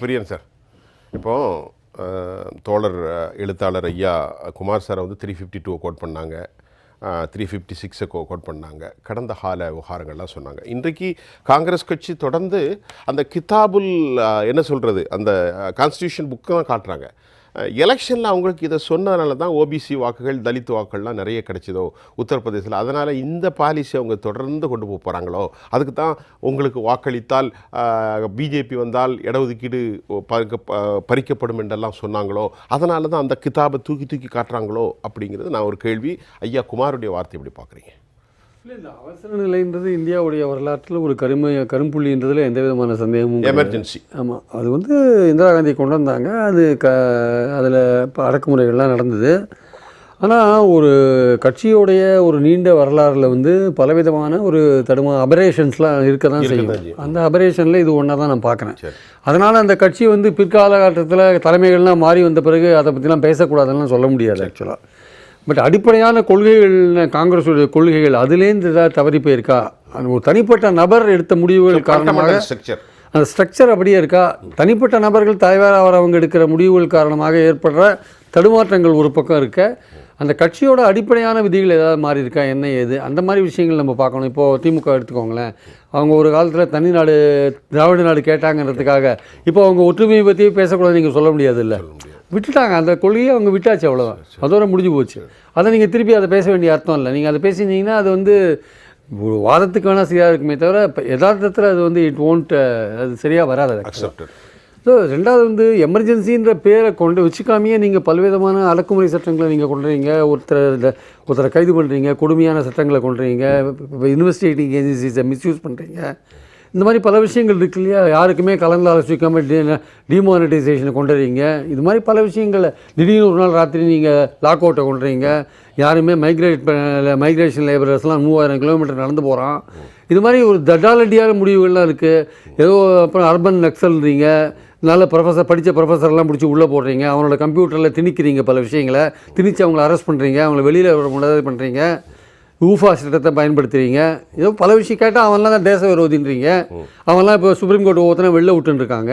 பிரியன் sir. இப்போ தோழர் எழுத்தாளர் ஐயா குமார் சாரை வந்து த்ரீ ஃபிஃப்டி டூ கோட் பண்ணாங்க. த்ரீ ஃபிஃப்டி சிக்ஸை கோ கோட் பண்ணாங்க. கடந்த கால விவகாரங்கள்லாம் சொன்னாங்க. இன்றைக்கு காங்கிரஸ் கட்சி தொடர்ந்து அந்த கிதாபுல் என்ன சொல்கிறது அந்த கான்ஸ்டியூஷன் புக்கெல்லாம் காட்டுறாங்க. எலெக்ஷனில் அவங்களுக்கு இதை சொன்னதுனால தான் ஓபிசி வாக்குகள் தலித் வாக்குகள்லாம் நிறைய கிடச்சிதோ உத்தரப்பிரதேசத்தில். அதனால் இந்த பாலிசி அவங்க தொடர்ந்து கொண்டு போக போகிறாங்களோ அதுக்கு தான் உங்களுக்கு வாக்களித்தால் பிஜேபி வந்தால் இடஒதுக்கீடு பறிக்க- ப- பறிக்கப்படும் என்றெல்லாம் சொன்னாங்களோ அதனால தான் அந்த கிதாபை தூக்கி தூக்கி காட்டுறாங்களோ அப்படிங்கிறது நான் ஒரு கேள்வி. ஐயா குமாருடைய வார்த்தை எப்படி பார்க்குறீங்க? இல்லை இந்த அவசர நிலைன்றது இந்தியாவுடைய வரலாற்றில் ஒரு கருமை கரும்புள்ளின்றதுல எந்த விதமான சந்தேகமும். எமர்ஜென்சி ஆமாம் அது வந்து இந்திரா காந்தி கொண்டு வந்தாங்க. அது க அதில் இப்போ அடக்குமுறைகள்லாம் நடந்தது. ஆனால் ஒரு கட்சியோடைய ஒரு நீண்ட வரலாறில் வந்து பலவிதமான ஒரு தடுமா அபரேஷன்ஸ்லாம் இருக்க தான் செய்யும். அந்த அபரேஷனில் இது ஒன்றா தான் நான் பார்க்குறேன். அதனால் அந்த கட்சி வந்து பிற்காலகட்டத்தில் தலைமைகள்லாம் மாறி வந்த பிறகு அதை பற்றிலாம் பேசக்கூடாதுன்னு சொல்ல முடியாது ஆக்சுவலாக பட் அடிப்படையான கொள்கைகள் காங்கிரஸுடைய கொள்கைகள் அதுலேருந்து ஏதாவது தவறி போயிருக்கா? அந்த ஒரு தனிப்பட்ட நபர் எடுத்த முடிவுகள் காரணமாக ஸ்ட்ரக்சர் அந்த ஸ்ட்ரக்சர் அப்படியே இருக்கா? தனிப்பட்ட நபர்கள் தலைவராக அவங்க எடுக்கிற முடிவுகள் காரணமாக ஏற்படுற தடுமாற்றங்கள் ஒரு பக்கம் இருக்க. அந்த கட்சியோட அடிப்படையான விதிகள் ஏதாவது மாறி இருக்கா? என்ன ஏது? அந்த மாதிரி விஷயங்கள் நம்ம பார்க்கணும். இப்போது திமுக எடுத்துக்கோங்களேன். அவங்க ஒரு காலத்தில் தனி நாடு திராவிட நாடு கேட்டாங்கன்றதுக்காக. இப்போ அவங்க ஒற்றுமையை பற்றி பேசக்கூடாது நீங்கள் சொல்ல முடியாது இல்லை விட்டுட்டாங்க. அந்த கொள்கையை அவங்க விட்டாச்சு அவ்வளோதான் அதோட முடிஞ்சு போச்சு. அதை நீங்கள் திருப்பி அதை பேச வேண்டிய அர்த்தம் இல்லை. நீங்கள் அதை பேசினீங்கன்னா அது வந்து ஒரு வாதத்துக்கு வேணால் சரியாக இருக்குமே தவிர இப்போ யதார்த்தத்தில் அது வந்து இட் ஓன்ட் அது சரியாக வராது அக்செப்டட் ஸோ ரெண்டாவது வந்து எமர்ஜென்சின்ற பேரை கொண்டு வச்சுக்காமையே நீங்கள் பல்விதமான அடக்குமுறை சட்டங்களை நீங்கள் கொண்டுறீங்க. ஒருத்தரை ஒருத்தரை கைது பண்ணுறீங்க கொடுமையான சட்டங்களை கொண்டுறீங்க. இப்போ இன்வெஸ்டிகேட்டிங் ஏஜென்சிஸை மிஸ்யூஸ் பண்ணுறீங்க இந்த மாதிரி பல விஷயங்கள் இருக்கு இல்லையா? யாருக்குமே கலந்து ஆலோசிக்காமல் டி டிமானிட்டைசேஷனை கொண்டுறீங்க. இது மாதிரி பல விஷயங்களை திடீர்னு ஒரு நாள் ராத்திரி நீங்கள் லாக் அவுட்டை கொண்டுறீங்க. யாருமே மைக்ரேட் மைக்ரேஷன் லேபரர்ஸ்லாம் மூவாயிரம் கிலோமீட்டர் நடந்து போகிறான் இது மாதிரி ஒரு தடாலடியான முடிவுகள்லாம் இருக்குது ஏதோ அப்புறம் அர்பன் நக்சல்ன்றீங்க நல்ல ப்ரொஃபஸர் படித்த ப்ரொஃபஸர்லாம் பிடிச்சி உள்ளே போடுறீங்க. அவனோட கம்ப்யூட்டரில் திணிக்கிறீங்க பல விஷயங்களை. திணித்து அவங்கள அரெஸ்ட் பண்ணுறீங்க அவங்கள வெளியில் வர முடியாத பண்ணுறீங்க ஊஃபா சட்டத்தை பயன்படுத்துறீங்க. ஏதோ பல விஷயம் கேட்டால் அவன்லாம் தான் தேச விரோதின்றீங்க அவன்லாம் இப்போ சுப்ரீம் கோர்ட் ஒவ்வொருத்தனை வெளில விட்டுருக்காங்க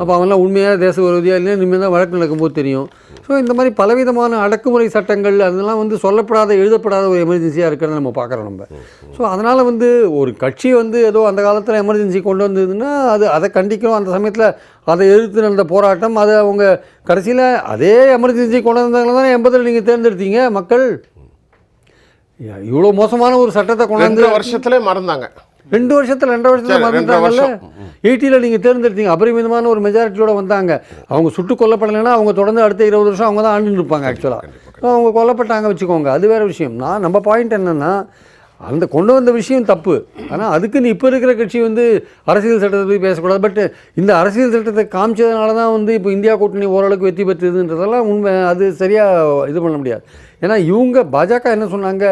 அப்போ அவன்லாம் உண்மையாக தேச விரோதியாக இல்லையா? இனிமேல் தான் வழக்கு நடக்கும்போது தெரியும். ஸோ இந்த மாதிரி பலவிதமான அடக்குமுறை சட்டங்கள் அதெல்லாம் வந்து சொல்லப்படாத எழுதப்படாத ஒரு எமர்ஜென்சியாக இருக்கிறத நம்ம பார்க்குறோம் நம்ம. ஸோ அதனால் வந்து ஒரு கட்சி வந்து ஏதோ அந்த காலத்தில் எமர்ஜென்சி கொண்டு வந்ததுன்னா அது அதை கண்டிக்கிறோம். அந்த சமயத்தில் அதை எதிர்த்து நடந்த போராட்டம் அதை அவங்க கடைசியில் அதே எமர்ஜென்சி கொண்டு வந்தாங்களா தானே எண்பதில் நீங்கள் தேர்ந்தெடுத்தீங்க. மக்கள் இவ்வளோ மோசமான ஒரு சட்டத்தை கொண்டாந்து வருஷத்துல மறந்தாங்க. ரெண்டு வருஷத்துல ரெண்டு வருஷத்துல ரெண்டரை மறந்துட்டாங்கல்ல. எயிட்டியில் நீங்கள் தேர்ந்தெடுத்தீங்க. அபரிமிதமான ஒரு மெஜாரிட்டியோட வந்தாங்க. அவங்க சுட்டு கொல்லப்படலைன்னா அவங்க தொடர்ந்து அடுத்த இருபது வருஷம் அவங்க தான் ஆண்டுன்னு இருப்பாங்க ஆக்சுவலாக அவங்க கொல்லப்பட்டாங்க வச்சுக்கோங்க. அது வேற விஷயம். நான் நம்ம பாயிண்ட் என்னன்னா அந்த கொண்டு வந்த விஷயம் தப்பு. ஆனால் அதுக்குன்னு இப்போ இருக்கிற கட்சி வந்து அரசியல் சட்டத்தை பற்றி பேசக்கூடாது. பட் இந்த அரசியல் சட்டத்தை காமிச்சதுனால தான் வந்து இப்போ இந்தியா கூட்டணி ஓரளவுக்கு வெற்றி பெற்றதுன்றதெல்லாம் உண்மை. அது சரியாக இது பண்ண முடியாது. ஏன்னா இவங்க பாஜக என்ன சொன்னாங்க?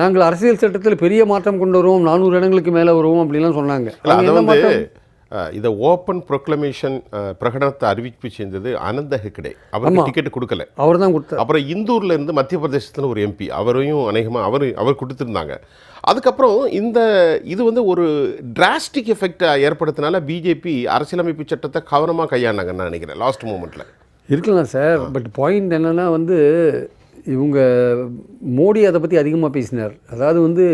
நாங்கள் அரசியல் சட்டத்தில் பெரிய மாற்றம் கொண்டு வருவோம். நானூறு இடங்களுக்கு மேலே வருவோம். அப்படிலாம் சொன்னாங்க. இதை ஓப்பன் ப்ரொக்ளமேஷன் பிரகடனத்தை அறிவிப்பு செஞ்சது ஆனந்த ஹெக்டே. அவருக்கு டிக்கெட் கொடுக்கல. அவர் தான் கொடுத்தார். அப்புறம் இந்தூர்ல இருந்து மத்திய பிரதேசத்தில் ஒரு எம்பி அவரையும் அநேகமாக அவர் அவர் கொடுத்துருந்தாங்க. அதுக்கப்புறம் இந்த இது வந்து ஒரு டிராஸ்டிக் எஃபெக்ட் ஏற்படுத்தினால பிஜேபி அரசியலமைப்பு சட்டத்தை கவனமாக கையாண்டாங்கன்னு நான் நினைக்கிறேன் லாஸ்ட் மூமெண்ட்டில் இருக்கலாம் சார் பட் பாயிண்ட் என்னன்னா வந்து இவங்க மோடி அதை பற்றி அதிகமாக பேசினார். அதாவது வந்து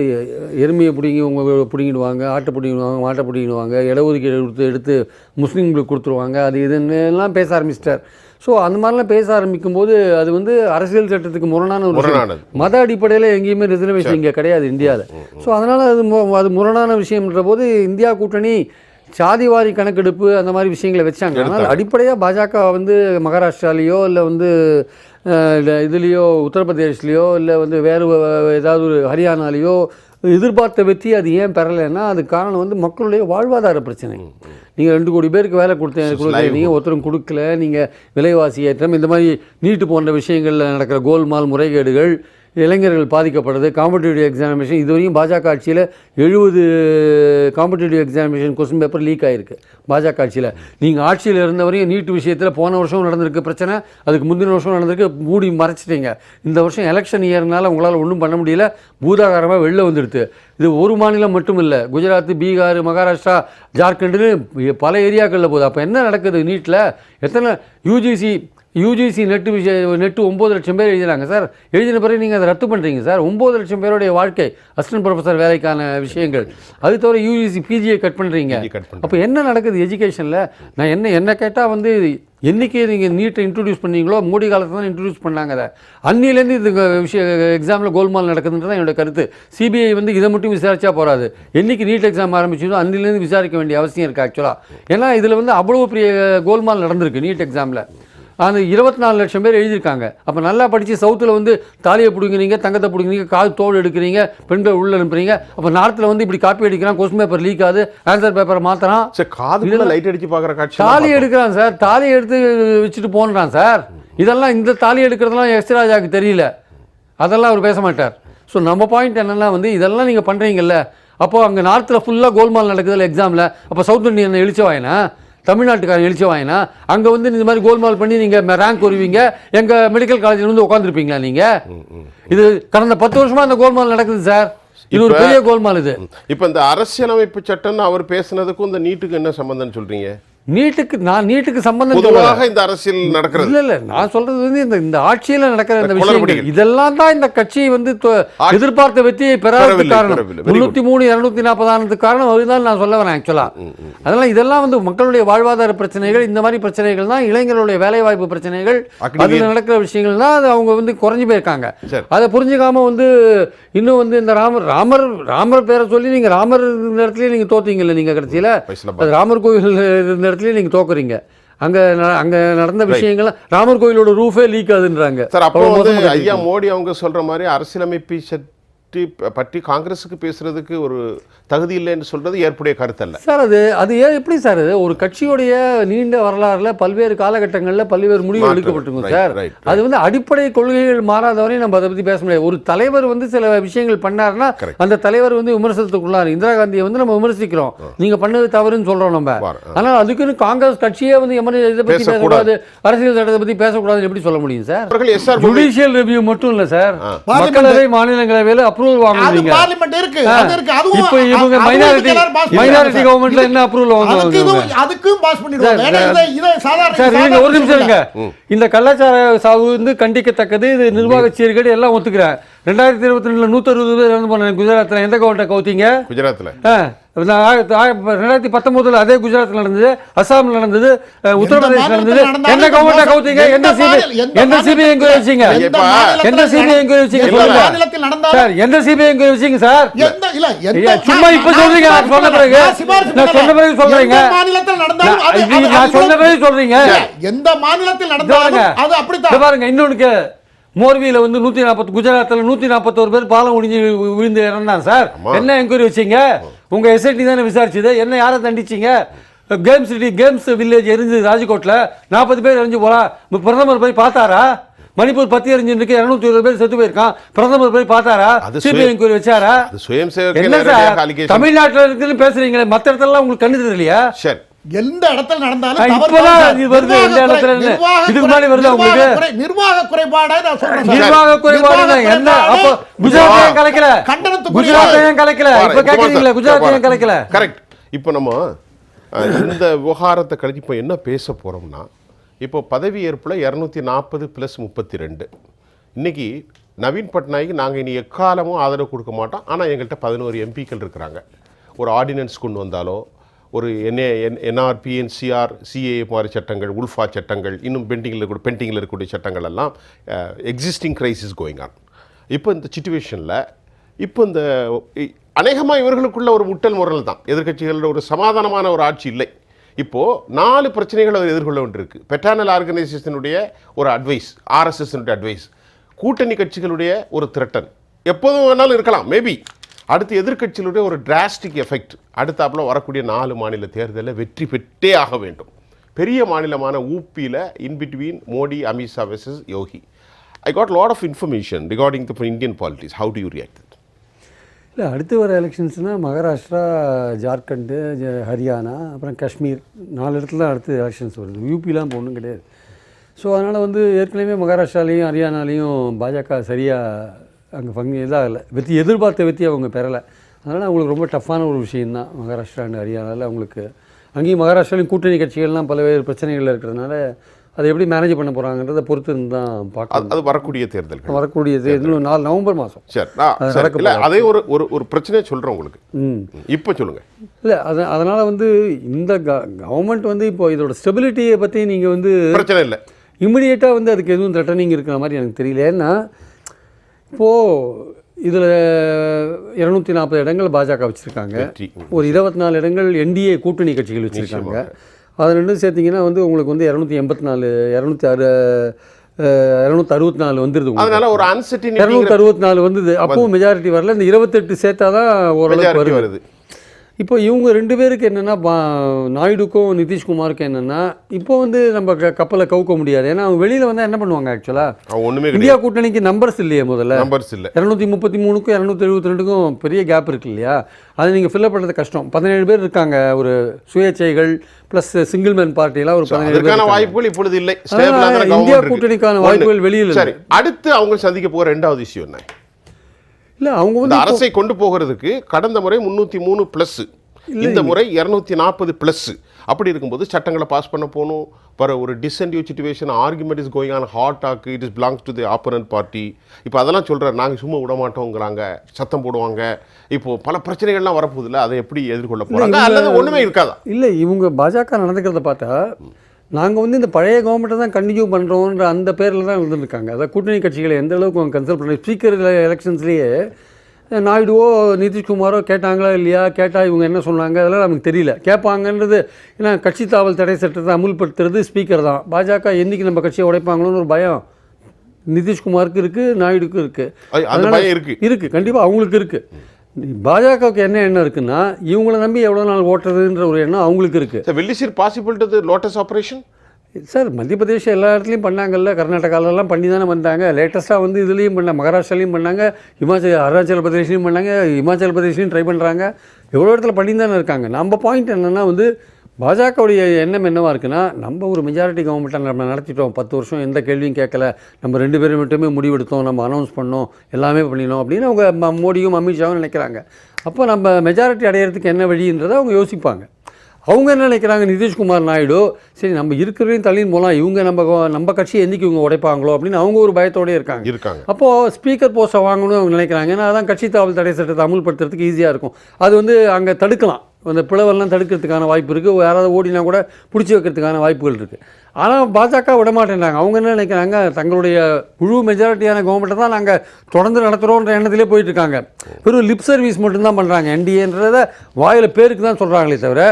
எருமையை பிடிங்கி உங்க பிடிங்கிடுவாங்க ஆட்டை பிடிங்கிடுவாங்க மாட்டை பிடிங்கிடுவாங்க இடஒதுக்கீடு எடுத்து எடுத்து முஸ்லீம்களுக்கு கொடுத்துருவாங்க அது இதுன்னு எல்லாம் பேச ஆரம்பிச்சிட்டார். ஸோ அந்த மாதிரிலாம் பேச ஆரம்பிக்கும் போது அது வந்து அரசியல் சட்டத்துக்கு முரணான ஒரு. மத அடிப்படையில் எங்கேயுமே ரிசர்வேஷன் இங்கே கிடையாது இந்தியாவில் ஸோ அதனால் அது அது முரணான விஷயம்ன்ற போது இந்தியா கூட்டணி சாதிவாரி கணக்கெடுப்பு அந்த மாதிரி விஷயங்களை வச்சாங்க. ஆனால் அடிப்படையாக பாஜக வந்து மகாராஷ்டிராலேயோ இல்லை வந்து இதுலேயோ உத்தரப்பிரதேஷ்லேயோ இல்லை வந்து வேறு ஏதாவது ஒரு ஹரியானாலேயோ எதிர்பார்த்த வெற்றி அது ஏன் பெறலைன்னா அதுக்கு காரணம் வந்து மக்களுடைய வாழ்வாதார பிரச்சனை. நீங்கள் ரெண்டு கோடி பேருக்கு வேலை கொடுத்தேன் கொடுக்குறீங்க ஒருத்தரும் கொடுக்கல நீங்கள் விலைவாசி ஏற்றம் இந்த மாதிரி நீட்டு போன்ற விஷயங்களில் நடக்கிற கோல்மால் முறைகேடுகள் இளைஞர்கள் பாதிக்கப்படுது காம்படிட்டிவ் எக்ஸாமினேஷன் இது பாஜக ஆட்சியில் எழுபது competitive examination question paper leak ஆகிருக்கு பாஜக ஆட்சியில். நீங்கள் ஆட்சியில் இருந்த வரையும் நீட் விஷயத்தில் போன வருஷம் நடந்திருக்கு பிரச்சனை அதுக்கு முந்தின வருஷம் நடந்திருக்கு மூடி மறைச்சிட்டீங்க. இந்த வருஷம் எலெக்ஷன் இயர்னால உங்களால் ஒன்றும் பண்ண முடியல பூதாகாரமாக வெளில வந்துடுது இது ஒரு மாநிலம் மட்டும் இல்லை குஜராத் பீகார் மகாராஷ்டிரா ஜார்க்கண்டுன்னு பல ஏரியாக்களில் போகுது. அப்போ என்ன நடக்குது நீட்டில் எத்தனை யூஜிசி யூஜிசி நெட்டு விஷய நெட்டு ஒம்பது லட்சம் பேர் எழுதினாங்க சார். எழுதின பிறகு நீங்கள் அதை ரத்து பண்ணுறீங்க சார். ஒம்பது லட்சம் பேருடைய வாழ்க்கை அசிஸ்டன்ட் ப்ரொஃபஸர் வேலைக்கான விஷயங்கள். அது தவிர யூஜிசி பிஜியை கட் பண்ணுறீங்க. அப்போ என்ன நடக்குது எஜுகேஷனில்? நான் என்ன என்ன கேட்டால் வந்து என்னைக்கு நீங்கள் நீட்டை இன்ட்ரடியூஸ் பண்ணீங்களோ மோடி காலத்தில் தான் இன்ட்ரடியூஸ் பண்ணாங்க அதை. அன்னிலேருந்து இது விஷய எக்ஸாமில் கோல்மால் நடக்குதுன்றது தான் என்னோட கருத்து. சிபிஐ வந்து இதை மட்டும் விசாரிச்சா போகாது என்னைக்கு நீட் எக்ஸாம் ஆரம்பிச்சதோ அன்னிலேருந்து விசாரிக்க வேண்டிய அவசியம் இருக்குது ஆக்சுவலாக ஏன்னா இதில் வந்து அவ்வளோ பெரிய கோல்மால் நடந்திருக்கு நீட் எக்ஸாமில் அந்த இருபத்தி நாலு லட்சம் பேர் எழுதியிருக்காங்க. அப்போ நல்லா படித்து சவுத்தில் வந்து தாலியை பிடிக்கிறீங்க தங்கத்தை பிடிக்கிறீங்க காது தோல் எடுக்கிறீங்க பெண்கள் உள்ள அனுப்புறீங்க. அப்போ நார்த்தில் வந்து இப்படி காப்பி அடிக்கிறான் கொஸ்டின் பேப்பர் லீக் ஆகுது ஆன்சர் பேப்பரை மாற்றுறான் சரி காதுக்குள்ள லைட் அடிச்சு பார்க்குற காட்சி தாலி எடுக்கிறான் சார். தாலி எடுத்து வச்சுட்டு போன்றான் சார். இதெல்லாம் இந்த தாலி எடுக்கிறதுலாம் எஸ் ராஜாவுக்கு தெரியல. அதெல்லாம் அவர் பேச மாட்டார். ஸோ நம்ம பாயிண்ட் என்னென்னா வந்து இதெல்லாம் நீங்கள் பண்ணுறீங்கல்ல அப்போது அங்கே நார்த்தில் ஃபுல்லாக கோல்மால் நடக்குதுல்ல எக்ஸாமில் அப்போ சவுத் இந்தியன் எழுச்சவாயினா தமிழ்நாட்டுக்காரன் எழுச்சவாயினா அங்கே வந்து இந்த மாதிரி கோல்மால் பண்ணி நீங்கள் ரேங்க் வருவீங்க எங்கள் மெடிக்கல் காலேஜில் வந்து உட்காந்துருப்பீங்களா நீங்கள் இது கடந்த பத்து வருஷமாக அந்த கோல்மால் நடக்குது சார். இது ஒரு பெரிய கோல்மால் இது. இப்போ இந்த அரசியலமைப்பு சட்டம்னு அவர் பேசுனதுக்கும் இந்த நீட்டுக்கு என்ன சம்பந்தம்னு சொல்றீங்க? நீட்டுக்கு நான் நீட்டுக்கு சம்பந்தம். பொதுவாக இந்த அரசியல் நடக்கிறது. இல்ல இல்ல நான் சொல்றது வந்து இந்த இந்த ஆட்சியில நடக்கிற இந்த விஷயங்கள். குளறுபடிகள். இதெல்லாம் தான் இந்த கட்சி வந்து எதிர்பார்த்த வெற்றியை பெறவில்லை, காரணம். முன்னூத்தி மூணு இருநூத்தி நாற்பதானதுக்கு காரணம் அதுதான் நான் சொல்ல வரேன் ஆக்சுவலா அதெல்லாம் இதெல்லாம் வந்து மக்களுடைய வாழ்வாதார பிரச்சனைகள் இந்த மாதிரி பிரச்சனைகள் தான் இளைஞர்களுடைய வேலைவாய்ப்பு பிரச்சனைகள். அதுல நடக்கிற விஷயங்கள் தான் அவங்க வந்து குறைஞ்சு போயிருக்காங்க. அதை புரிஞ்சுக்காம வந்து இன்னும் வந்து இந்த ராமர் ராமர் ராமர் பேரை சொல்லி நீங்க ராமர் இந்த இடத்துலயே நீங்க தோத்தீங்கல்ல நீங்க கடைசியில? ராமர் கோயில் இருந்த இடத்துல நீங்க தோக்குறீங்க. அங்க அங்க நடந்த விஷயங்கள் ராமர் கோயிலோட ரூஃபே லீக் ஆகுதுன்றாங்க. சார் அப்போ ஐயா மோடி அவங்க சொல்ற மாதிரி அரசியலமைப்பை சற்றி பற்றி காங்கிரஸுக்கு பேசுறதுக்கு ஒரு தகுதி இல்லைன்னு சொல்றது ஏற்புடைய கருத்து அல்ல சார் அது அது ஏன் எப்படி சார் அது ஒரு கட்சியுடைய நீண்ட வரலாறுல பல்வேறு காலகட்டங்களில் பல்வேறு முடிவுகள் மாற்று. எடுக்கப்பட்டிருக்கும் சார். அது வந்து அடிப்படை கொள்கைகள் மாறாதவரை நம்ம அதை பத்தி பேச முடியாது. ஒரு தலைவர் வந்து சில விஷயங்கள் பண்ணாருன்னா. அந்த தலைவர் வந்து விமர்சனத்துக்குள்ளாரு. இந்திரா காந்தியை வந்து நம்ம விமர்சிக்கிறோம். நீங்க பண்ணது தவறுன்னு சொல்றோம் நம்ம. ஆனால் அதுக்குன்னு காங்கிரஸ் கட்சியே வந்து எமர்ஜென்சி இதை பத்தி பேசக்கூடாது. அரசியல் சட்டத்தை பத்தி பேசக்கூடாதுன்னு எப்படி சொல்ல முடியும் சார்? ஜுடிஷியல் ரிவ்யூ மட்டும் இல்ல சார். மக்களவை மாநிலங்களவையில அப்ரூவல் அது வாங்குறீங்க பார்லிமெண்ட் இருக்கு. அது இருக்கு. அதுவும் இப்போ இவங்க மைனாரிட்டி மைனாரிட்டி கவர்மெண்ட்ல. என்ன அப்ரூவல் வாங்குவாங்க அதுக்கும் பாஸ் பண்ணிடுவாங்க. இதை சாதாரண சார் சாதாரண ஒரு நிமிஷம் இருங்க. இந்த கள்ளச்சார சாவு வந்து கண்டிக்கத்தக்கது இது நிர்வாக சீர்கேடு எல்லாம் ஒத்துக்கிறேன். ரெண்டாயிரத்தி இருபத்தி ரெண்டுல நூத்தி அறுபது பேர் இறந்து போன குஜராத்ல எந்த கவர்மெண்ட்டை கவுத்தீங்க? குஜராத்ல. ஆ, ரெண்டாயிரத்தி பத்தொன்பதுல அதே குஜராத்ல நடந்தது அசாம் நடந்தது மாநிலத்துல நடந்தது. எந்த கவர்மெண்ட்டை. கவுத்தீங்க? எந்த சிபிஐ எந்த சிபிஐ என்கொயரி வச்சீங்க எந்த சிபிஐ வச்சீங்க எந்த சொல்லுங்க சார் எந்த சிபிஐ என்கொயரி வச்சீங்க சார்? எந்த இல்ல எந்த ஐயா, சும்மா இப்ப சொல்றீங்க, நான் சொன்ன பிறகு. நான் சொன்ன பிறகு. சொல்றீங்க. நான் சொன்ன பிறகு சொல்றீங்க. எந்த மாநிலத்தில் நடந்தாலும். அது அப்படித்தான். பாருங்க இன்னொன்னு மோர்வியில வந்து நூத்தி நாற்பது குஜராத்ல நூத்தி நாற்பத்தோரு பேர் பாலம் ஒடிஞ்சு விழுந்து இறந்தான் சார். என்ன என்கொயரி வச்சீங்க? உங்க எஸ்ஐடி தானே விசாரிச்சது? என்ன யாரை தண்டிச்சீங்க? கேம் சிட்டி கேம்ஸ் வில்லேஜ் எரிஞ்சு ராஜ்கோட்ல நாற்பது பேர் எரிஞ்சு இப்ப பிரதமர் போய் பார்த்தாரா? மணிப்பூர் பத்தி எரிஞ்சு இருக்கு இருநூத்தி இருபது பேர் செத்து போயிருக்கான். பிரதமர் போய் பார்த்தாரா? CBI enquiry வச்சாரா? என்ன சார். தமிழ்நாட்டுல இருக்குன்னு பேசுறீங்களே மத்த இடத்துல உங்களுக்கு கண்ணு தெரியலையா சரி. எந்த இடத்துல நடந்தாலும் நிர்வாக குறைபாடை நான் சொல்றேன். நிர்வாக குறைபாடு என்ன? அப்போ குஜராத் ஏன் கலைக்கல. கண்டனத்துக்குரிய- குஜராத் ஏன் கலைக்கல. இப்ப கேக்குறீங்களா? குஜராத் பாரு. ஏன் கலைக்கல. கரெக்ட் இப்போ நம்ம இந்த விவகாரத்தை கழிச்சு இப்போ என்ன பேச போறோம்னா இப்போ பதவி ஏற்புல இரநூத்தி நாற்பது ப்ளஸ் முப்பத்தி ரெண்டு இன்னைக்கு நவீன் பட்நாயக் நாங்கள் இனி எக்காலமும் ஆதரவு கொடுக்க மாட்டோம். ஆனால் எங்கள்கிட்ட பதினோரு எம்பிக்கள் இருக்கிறாங்க. ஒரு ஆர்டினன்ஸ் கொண்டு வந்தாலோ ஒரு NA N NRP NCR CA மாதிரி சட்டங்கள் உல்ஃபா சட்டங்கள் இன்னும் பெண்டிங்கில் இருக்க பெண்டிங்கில் இருக்கக்கூடிய சட்டங்கள் எல்லாம் எக்ஸிஸ்டிங் கிரைசிஸ் கோயிங் ஆன் இப்போ இந்த சுச்சுவேஷனில் இப்போ இந்த அநேகமாக இவர்களுக்குள்ள ஒரு முட்டல் முரல் தான். எதிர்க்கட்சிகளோட ஒரு சமாதானமான ஒரு ஆட்சி இல்லை. இப்போது நாலு பிரச்சனைகள் அவர் எதிர்கொள்ள வேண்டியிருக்கு. பெட்டானல் ஆர்கனைசேஷனுடைய ஒரு அட்வைஸ் ஆர்எஸ்எஸ்னுடைய அட்வைஸ் கூட்டணி கட்சிகளுடைய ஒரு திரட்டன் எப்போதும் வேணாலும் இருக்கலாம் மேபி அடுத்து எதிர்கட்சியினுடைய ஒரு டிராஸ்டிக் எஃபெக்ட் அடுத்தாப்பில் வரக்கூடிய நாலு மாநில தேர்தலில் வெற்றி பெற்றே ஆக வேண்டும். பெரிய மாநிலமான ஊப்பியில் in between Modi Amit Shah versus Yogi. I got lot of information regarding the Indian politics how do you react இல்லை அடுத்து வர எலெக்ஷன்ஸ்னால் மகாராஷ்டிரா ஜார்க்கண்டு ஹரியானா அப்புறம் காஷ்மீர். நாலு இடத்துல அடுத்து எலெக்ஷன்ஸ் வருது. யூபிலாம் இப்போ ஒன்றும் கிடையாது. ஸோ அதனால் வந்து ஏற்கனவே மகாராஷ்டிராலையும் ஹரியானாலையும் பாஜக சரியாக அங்கே ஃபங் இதாகலை. வெற்றி எதிர்பார்த்த வெற்றி அவங்க பெறலை. அதனால் அவங்களுக்கு ரொம்ப டஃப்பான ஒரு விஷயந்தான் மகாராஷ்டிரா அண்ட் ஹரியானாவில் அவங்களுக்கு. அங்கேயும் மகாராஷ்டிராலையும் கூட்டணி கட்சிகள்லாம் பல்வேறு பிரச்சனைகள் இருக்கிறதுனால அதை எப்படி மேனேஜ் பண்ண போகிறாங்கன்றதை பொறுத்து இருந்து தான் பார்க்கணும். அது வரக்கூடிய தேர்தல்கள். வரக்கூடியது இன்னும் நாலு நவம்பர் மாதம் சரி அதே ஒரு ஒரு ஒரு பிரச்சனையை சொல்றேன் உங்களுக்கு. ம். இப்போ சொல்லுங்க. இல்லை அது அதனால் வந்து இந்த கவர்மெண்ட் வந்து இப்போ இதோட ஸ்டெபிலிட்டியை பற்றி நீங்கள் வந்து பிரச்சனை இல்லை. இமிடியேட்டாக வந்து அதுக்கு எதுவும் த்ரெட்டனிங் இருக்கிற மாதிரி எனக்கு தெரியல. ஏன்னா இப்போது இதில் இரநூத்தி நாற்பது இடங்கள் பாஜக வச்சுருக்காங்க. ஒரு இருபத்தி நாலு இடங்கள் என்டிஏ கூட்டணி கட்சிகள் வச்சுருக்காங்க. அது ரெண்டும் சேர்த்திங்கன்னா வந்து உங்களுக்கு வந்து இரநூத்தி எண்பத்தி நாலு இரநூத்தி அறு இரநூத்தி அறுபத்தி நாலு உங்களுக்கு. அதனால ஒரு அன்சர்டினிட்டி இரநூத்தி அறுபத்தி நாலு வந்தது. அப்பவும் மெஜாரிட்டி வரல. இந்த இருபத்தெட்டு சேர்த்தா தான் ஓரளவுக்கு வருது. இப்போ இவங்க ரெண்டு பேருக்கு என்னென்னா நாயுடுக்கும் நிதிஷ்குமாருக்கும் என்னென்னா இப்போ வந்து நம்ம கப்பலை கவுக்க முடியாது. ஏன்னா அவங்க வெளியில் வந்தால் என்ன பண்ணுவாங்க ஆக்சுவலாக ஒண்ணுமே இந்தியா கூட்டணிக்கு நம்பர்ஸ் இல்லையே முதல்ல. நம்பர்ஸ் இல்ல. இரநூத்தி முப்பத்தி மூணுக்கும் இரநூத்தி எழுபத்தி ரெண்டுக்கும் பெரிய கேப் இருக்கு இல்லையா? அதை நீங்கள் ஃபில்அப் பண்ணுறது கஷ்டம். பதினேழு பேர் இருக்காங்க ஒரு சுயேட்சைகள் ப்ளஸ் சிங்கிள் மேன் பார்ட்டிலாம் ஒரு பதினேழு. வாய்ப்புகள் இப்பொழுது இல்லை. இந்தியா கூட்டணிக்கான வாய்ப்புகள் வெளியில் சரி அடுத்து அவங்க சந்திக்க போற ரெண்டாவது இஷ்யூ என்ன? இல்லை அவங்க வந்து அரசை கொண்டு போகிறதுக்கு கடந்த முறை முன்னூத்தி மூணு பிளஸ் இந்த முறை இருநூத்தி நாற்பது பிளஸ் அப்படி இருக்கும்போது சட்டங்களை பாஸ் பண்ண போகணும். வர ஒரு distinctive situation argument is going on hot talk it is belongs to the opponent party இப்போ அதெல்லாம் சொல்றாரு நாங்க சும்மா விட மாட்டோங்கிறாங்க சத்தம் போடுவாங்க. இப்போ பல பிரச்சனைகள்லாம் வரப்போகுதுல்ல அதை எப்படி எதிர்கொள்ள போறாங்க? இவங்க- அல்லது ஒண்ணுமே இருக்காதா? இல்லை இவங்க பாஜக நடந்துக்கிறத பார்த்தா நாங்கள் வந்து இந்த பழைய கவர்மெண்ட்டை தான் கண்டினியூ பண்ணுறோன்ற அந்த பேரில் தான் இருந்துருக்காங்க. அதாவது கூட்டணி கட்சிகளை எந்த அளவுக்கு அவங்க கன்சல்ட் பண்ணி ஸ்பீக்கர் எலெக்ஷன்ஸ்லேயே நாயுடுவோ நிதிஷ்குமாரோ கேட்டாங்களா இல்லையா? கேட்டால் இவங்க என்ன சொன்னாங்க? அதெல்லாம் நமக்கு தெரியல. கேட்பாங்கன்றது ஏன்னா கட்சி தாவல் தடை சட்டத்தை அமுல்படுத்துறது ஸ்பீக்கர் தான். பாஜக என்னைக்கு நம்ம கட்சியை உடைப்பாங்களோன்னு ஒரு பயம். நிதிஷ்குமாருக்கு இருக்குது நாயுடுக்கும் இருக்குது இருக்குது கண்டிப்பாக அவங்களுக்கு இருக்குது பாஜகவுக்கு என்ன எண்ணம் இருக்குன்னா இவங்கள நம்பி எவ்வளோ நாள் ஓட்டுறதுன்ற ஒரு எண்ணம் அவங்களுக்கு இருக்குது sir well is it possible to lotus operation sir மத்திய பிரதேஷ் எல்லா இடத்துலையும் பண்ணாங்கல்ல. கர்நாடகாலெல்லாம் பண்ணி தானே வந்தாங்க. லேட்டஸ்ட்டாக வந்து இதுலேயும் பண்ண மகாராஷ்டிராலையும் பண்ணாங்க. ஹிமாச்சல் அருணாச்சல் பிரதேஷ்லையும் பண்ணாங்க. இமாச்சல் பிரதேஷ்லையும் ட்ரை பண்ணுறாங்க எவ்வளோ இடத்துல பண்ணி தானே இருக்காங்க. நம்ம பாயிண்ட் என்னென்னா வந்து பாஜகவுடைய எண்ணம் என்னவா இருக்குன்னா நம்ம ஒரு மெஜாரிட்டி கவர்மெண்ட்டை நம்ம நடத்திட்டோம் பத்து வருஷம் எந்த கேள்வியும் கேட்கல நம்ம ரெண்டு பேரும் மட்டுமே முடிவெடுத்தோம் நம்ம அனௌன்ஸ் பண்ணோம் எல்லாமே பண்ணினோம் அப்படின்னு அவங்க மோடியும் அமித்ஷாவும் நினைக்கிறாங்க. அப்போ நம்ம மெஜாரிட்டி அடையிறதுக்கு என்ன வழின்றதை அவங்க யோசிப்பாங்க. அவங்க என்ன நினைக்கிறாங்க நிதிஷ்குமார் நாயுடு சரி நம்ம இருக்கிறதையும் தள்ளின்னு போகலாம் இவங்க நம்ம நம்ம கட்சியை என்னைக்கு இவங்க உடைப்பாங்களோ அப்படின்னு அவங்க ஒரு பயத்தோடயே இருக்காங்க. இருக்காங்க. அப்போது ஸ்பீக்கர் போஸ்ட்டை வாங்கணும்னு அவங்க நினைக்கிறாங்க ஏன்னா அதான் கட்சி தாவல் தடை சட்டத்தை அமுல்படுத்துறதுக்கு ஈஸியாக இருக்கும். அது வந்து அங்கே தடுக்கலாம். அந்த பிளவெல்லாம் தடுக்கிறதுக்கான வாய்ப்பு இருக்குது. யாராவது ஓடினா கூட பிடிச்சி வைக்கிறதுக்கான வாய்ப்புகள் இருக்குது. ஆனால் பாஜக விடமாட்டேன்றாங்க அவங்க என்ன நினைக்கிறாங்க? தங்களுடைய முழு மெஜாரிட்டியான கவர்மெண்ட்டை தான் நாங்கள் தொடர்ந்து நடத்துகிறோன்ற எண்ணத்திலே போயிட்டுருக்காங்க. வெறும் லிப் சர்வீஸ் மட்டும்தான் பண்ணுறாங்க என்டிஏன்றத வாயில் பேருக்கு தான் சொல்கிறாங்களே தவிர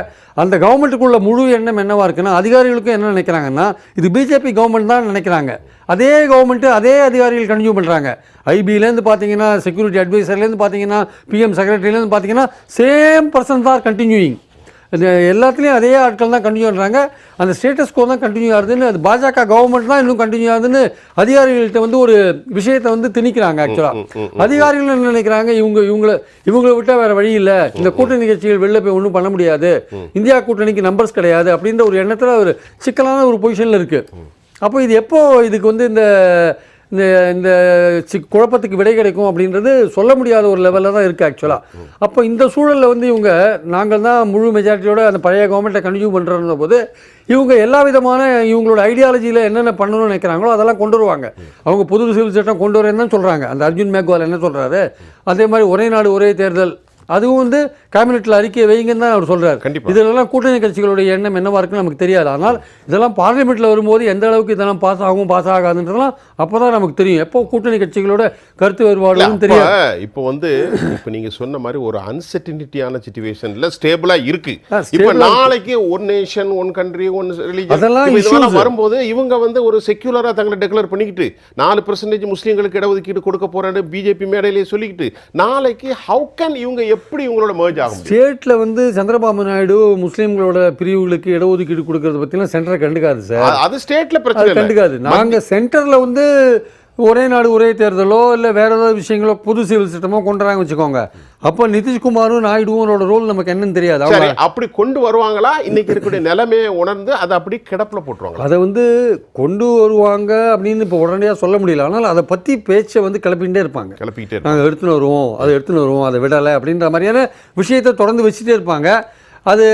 அந்த கவர்மெண்ட்டுக்குள்ள முழு எண்ணம் என்னவாக இருக்குன்னா அதிகாரிகளுக்கும் என்ன நினைக்கிறாங்கன்னா இது பிஜேபி கவர்மெண்ட் தான் நினைக்கிறாங்க. அதே கவர்மெண்ட்டு அதே அதிகாரிகள் கன்யூ பண்ணுறாங்க ஐபிலேருந்து பார்த்தீங்கன்னா செக்யூரிட்டி அட்வைசர்லேருந்து பார்த்தீங்கன்னா பிஎம் செக்ரட்டரியிலேருந்து பார்த்தீங்கன்னா சேம் பர்சன் தான் கண்டினியூயிங் எல்லாத்துலேயும் அதே ஆட்கள் தான் கண்டினியூ பண்ணுறாங்க அந்த ஸ்டேட்டஸ் கோ தான் கண்டினியூ ஆகுதுன்னு அது பாஜக கவர்மெண்ட் தான் இன்னும் கண்டினியூ ஆகுதுன்னு அதிகாரிகள்கிட்ட வந்து ஒரு விஷயத்தை வந்து திணிக்கிறாங்க ஆக்சுவலாக அதிகாரிகள் நினைக்கிறாங்க? இவங்க இவங்கள இவங்களை விட்டால் வேறு வழி இல்லை. இந்த கூட்டணி கட்சிகள் வெளில போய் ஒன்றும் பண்ண முடியாது. இந்தியா கூட்டணிக்கு நம்பர்ஸ் கிடையாது அப்படின்ற ஒரு எண்ணத்தில் ஒரு சிக்கலான ஒரு பொசிஷனில் இருக்குது அப்போ இது எப்போ இதுக்கு வந்து இந்த இந்த இந்த சி குழப்பத்துக்கு விடை கிடைக்கும் அப்படின்றது சொல்ல முடியாத ஒரு லெவலில் தான் இருக்குது ஆக்சுவலாக அப்போ இந்த சூழலில் வந்து இவங்க நாங்கள் தான் முழு மெஜாரிட்டியோட அந்த பழைய கவர்மெண்ட்டை கண்டினியூ பண்ணுறது போது இவங்க எல்லா விதமான இவங்களோட ஐடியாலஜியில் என்னென்ன பண்ணணும்னு நினைக்கிறாங்களோ அதெல்லாம் கொண்டு வருவாங்க. அவங்க புது சிவில் சட்டம் கொண்டு வரேன்னு தான் சொல்கிறாங்க அந்த அர்ஜுன் மேக்வால் என்ன சொல்கிறாரு அதே மாதிரி ஒரே நாடு ஒரே தேர்தல் அதுவும் வந்து கேபினெட்டில் அறிக்கை வைங்கன்னு தான் அவர் சொல்கிறார் கண்டிப்பா. இதெல்லாம் கூட்டணி கட்சிகளுடைய எண்ணம் என்னவா இருக்குன்னு நமக்கு தெரியாது. ஆனால் இதெல்லாம் பார்லிமெண்ட்டில் வரும்போது எந்த அளவுக்கு இதெல்லாம் பாஸ் ஆகும் பாஸ் ஆகாதுன்றதெல்லாம் அப்போ தான் நமக்கு தெரியும். எப்போ கூட்டணி கட்சிகளோட கருத்து வேறுபாடுன்னு அப்ப இப்போ வந்து இப்போ நீங்க சொன்ன மாதிரி ஒரு அன்சர்டினிட்டியான சுச்சுவேஷன்ல ஸ்டேபிளா இருக்கு. இப்போ நாளைக்கு one nation one country one religion இதெல்லாம். வரும்போது இவங்க வந்து ஒரு செக்யூலரா தங்களை டெக்ளேர் பண்ணிக்கிட்டு நாலு பெர்சன்டேஜ் முஸ்லீம்களுக்கு இடஒதுக்கீடு கொடுக்க போறேன்னு பிஜேபி மேடையிலேயே சொல்லிக்கிட்டு நாளைக்கு ஹவு கேன் இவங்க எப்படி இவங்களோட merge ஆக முடியும்? ஸ்டேட்டில் வந்து சந்திரபாபு நாயுடு முஸ்லீம்களோட பிரிவுகளுக்கு இடஒதுக்கீடு கொடுக்கறத பற்றிலாம் சென்டரை கண்டுக்காது சார். அது- ஸ்டேட்ல பிரச்சனை கண்டுக்காது. நாங்கள் சென்டரில் வந்து ஒரே நாடு ஒரே தேர்தலோ இல்லை வேற ஏதாவது விஷயங்களோ பொது சிவில் சட்டமோ கொண்டுறாங்க வச்சுக்கோங்க. அப்போ நிதிஷ்குமாரும் நாயுடுவோட ரோல் நமக்கு என்னன்னு தெரியாது. சரி அப்படி கொண்டு வருவாங்களா? இன்னைக்கு இருக்கக்கூடிய நிலைமையை உணர்ந்து அதை அப்படி கிடப்புல போட்டுருவாங்களா? அதை வந்து கொண்டு வருவாங்க அப்படின்னு இப்போ உடனடியாக சொல்ல முடியல. ஆனால் அதை பற்றி பேச்சை வந்து கிளப்பிகிட்டே இருப்பாங்க. கிளப்பிக்கிட்டே. நாங்கள் எடுத்துன்னு வருவோம் அதை எடுத்துன்னு வருவோம் அதை விடலை அப்படின்ற மாதிரியான விஷயத்தை தொடர்ந்து வச்சுட்டே இருப்பாங்க. அது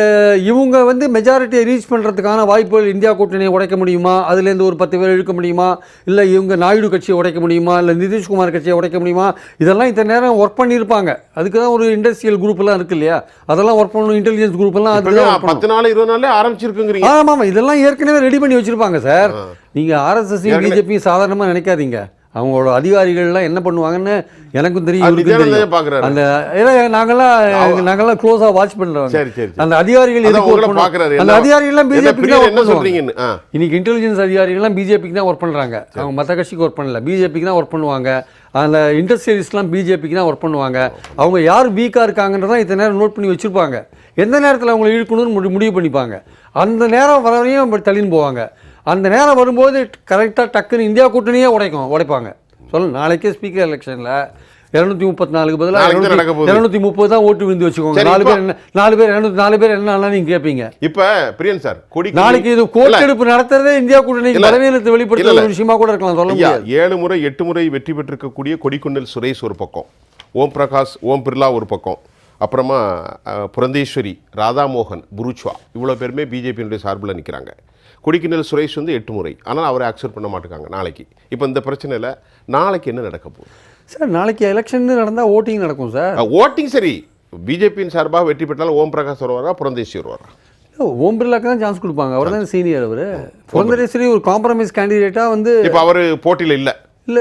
இவங்க வந்து மெஜாரிட்டியை ரீச் பண்ணுறதுக்கான வாய்ப்புகள் இந்தியா கூட்டணியை உடைக்க முடியுமா? அதுலேருந்து ஒரு பத்து பேர் இழுக்க முடியுமா? இல்லை இவங்க நாயுடு கட்சியை உடைக்க முடியுமா? இல்லை நிதிஷ்குமார் கட்சியை உடைக்க முடியுமா? இதெல்லாம் இத்தனை நேரம் ஒர்க் பண்ணியிருப்பாங்க. அதுக்கு தான் ஒரு இண்டஸ்ட்ரியல் குரூப்லாம் இருக்கு இல்லையா? அதெல்லாம் ஒர்க் பண்ணணும் இன்டெலிஜென்ஸ் குரூப்லாம் பண்ணணும். பத்து நாள் இருபது நாளே ஆரம்பிச்சிருக்குங்கிறீங்க. ஆமாம் ஆமாம். இதெல்லாம் ஏற்கனவே ரெடி பண்ணி வச்சிருப்பாங்க சார். நீங்கள் ஆர்எஸ்எஸ்ஸையும் பிஜேபியும் சாதாரணமாக நினைக்காதீங்க. அவங்களோட அதிகாரிகள்லாம் என்ன பண்ணுவாங்கன்னு எனக்கும் தெரியும். அந்த ஏன்னா நாங்கெல்லாம் நாங்கெல்லாம் க்ளோஸாக வாட்ச் பண்ணுறோம். அந்த அதிகாரிகள். அந்த அதிகாரிகள்லாம் என்ன பிஜேபி பிரியன் தான் ஒர்க் பண்ணுவாங்க. இன்னைக்கு இன்டெலிஜென்ஸ் அதிகாரிகள்லாம் பிஜேபிக்கு தான் ஒர்க் பண்ணுறாங்க அவங்க மற்ற கட்சிக்கு ஒர்க் பண்ணல. பிஜேபிக்கு தான் ஒர்க் பண்ணுவாங்க. அந்த இண்டஸ்ட்ரியலிஸ்ட்லாம் பிஜேபிக்கு தான் ஒர்க் பண்ணுவாங்க. அவங்க யார் வீக்காக இருக்காங்கன்றதான் இத்தனை நேரம் நோட் பண்ணி வச்சுருப்பாங்க. எந்த நேரத்தில் அவங்களை இழுக்கணும்னு முடி- முடிவு பண்ணிப்பாங்க. அந்த நேரம் வர வரையும் தள்ளின்னு போவாங்க. அந்த நேரம் வரும்போது கரெக்டாக டக்குன்னு இந்தியா கூட்டணியே உடைக்கும் உடைப்பாங்க சொல்ல நாளைக்கே ஸ்பீக்கர் எலெக்ஷனில் இரநூத்தி முப்பத்தி நாலுக்கு பதிலாக. இரநூத்தி முப்பது தான் ஓட்டு விழுந்து வச்சுக்கோங்க நாலு பேர் என்ன நாலு பேர் இரநூத்தி நாலு பேர் என்ன நீங்க கேட்பீங்க இப்ப பிரியன் சார் கொடி நாளைக்கு இது கோட்டெடுப்பு நடத்துறதே இந்தியா இல்ல. பலவீனத்தை. ஒரு விஷயமா கூட இருக்கலாம் சொல்ல முடியாது ஏழு முறை எட்டு முறை வெற்றி பெற்றிருக்கக்கூடிய கொடிக்குன்னில் சுரேஷ் ஒரு பக்கம் ஓம் பிரகாஷ் ஓம் பிர்லா ஒரு பக்கம் அப்புறமா புரந்தேஸ்வரி ராதாமோகன் புருச்வா இவ்வளோ பேருமே பிஜேபியினுடைய சார்பில் நிற்கிறாங்க கொடிக்குன்னில் சுரேஷ் வந்து எட்டு முறை. ஆனால் அவரை அக்செப்ட் பண்ண மாட்டேங்காங்க நாளைக்கு. இப்போ இந்த பிரச்சனையில் நாளைக்கு என்ன நடக்க போகுது? சார் நாளைக்கு எலெக்ஷன் நடந்தா ஓட்டிங் நடக்கும் சார். ஓட்டிங் சரி. பிஜேபியின் சார்பாக வெற்றி பெற்றாலும் ஓம் பிரகாஷ் வருவாரா புரந்தேஸ்வரி வருவாரா? ஓம் பிர்லாக்கு தான் சான்ஸ் கொடுப்பாங்க. அவர் தான் சீனியர் அவர். புரந்தரேஸ்வரி ஒரு காம்ப்ரமைஸ் கேண்டிடேட்டா வந்து இப்போ அவர் போட்டியில் இல்லை. இல்ல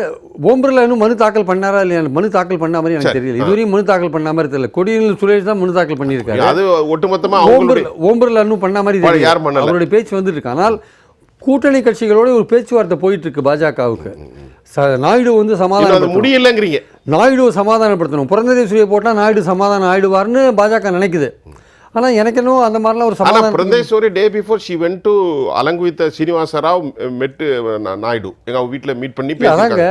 ஓம் பிர்லா இன்னும் மனு தாக்கல் பண்ணாரா இல்லையா? மனு தாக்கல் பண்ண மாதிரி எனக்கு தெரியல. இதுவரையும் மனு தாக்கல் பண்ண மாதிரி தெரியல. கொடியில் சுரேஷ் தான் மனு தாக்கல் பண்ணியிருக்காரு. அது ஒட்டுமொத்தமாக ஓம் பிர்லா ஓம் பிர்லா இன்னும் பண்ண மாதிரி யார்? அவருடைய பேச்சு வந்துட்டு இருக்கு ஆனால் கூட்டணி கட்சிகளோட ஒரு பேச்சுவார்த்தை போயிட்டு இருக்கு பாஜகவுக்கு நாயுடு வந்து சமாதானம் முடியலைங்கிறீங்க. நாயுடு சமாதானப்படுத்தணும். புரந்தரேஸ்வரியை போட்டால் நாயுடு சமாதானம் ஆயிடுவார்னு பாஜக நினைக்குது. ஆனால் எனக்கு இன்னும் அந்த மாதிரிலாம் ஒரு சமாதானம் Purandeswari day before she went to along with Srinivasa Rao met Naidu. எங்க அவங்க வீட்டில் மீட் பண்ணி அதாங்க.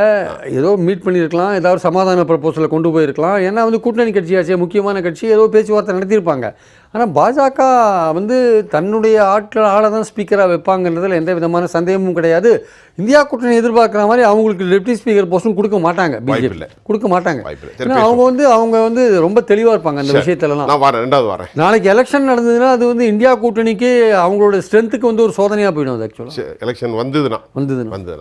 ஏதோ மீட் பண்ணியிருக்கலாம் ஏதாவது சமாதான ப்ரப்போசலை கொண்டு போயிருக்கலாம். ஏன்னா வந்து கூட்டணி கட்சியாச்சே முக்கியமான கட்சி ஏதோ பேச்சுவார்த்தை நடத்தியிருப்பாங்க. ஆனால் பாஜக வந்து தன்னுடைய ஆட்கள் ஆளை தான் ஸ்பீக்கராக வைப்பாங்கன்றதுல எந்த விதமான சந்தேகமும் கிடையாது. இந்தியா கூட்டணி எதிர்பார்க்குற மாதிரி அவங்களுக்கு டெப்டி ஸ்பீக்கர் போஸ்டும் கொடுக்க மாட்டாங்க பிஜேபி. கொடுக்க மாட்டாங்க. ஏன்னா அவங்க வந்து அவங்க வந்து ரொம்ப தெளிவாக இருப்பாங்க அந்த விஷயத்துலலாம். வரேன் ரெண்டாவது வரேன். நாளைக்கு எலெக்ஷன் நடந்ததுன்னா அது வந்து இந்தியா கூட்டணிக்கு அவங்களோட ஸ்ட்ரென்த்துக்கு வந்து ஒரு சோதனையாக போயிடும் அது ஆக்சுவலாக எலெக்ஷன் வந்ததுன்னா. வந்ததுன்னா. வந்ததுன்னா.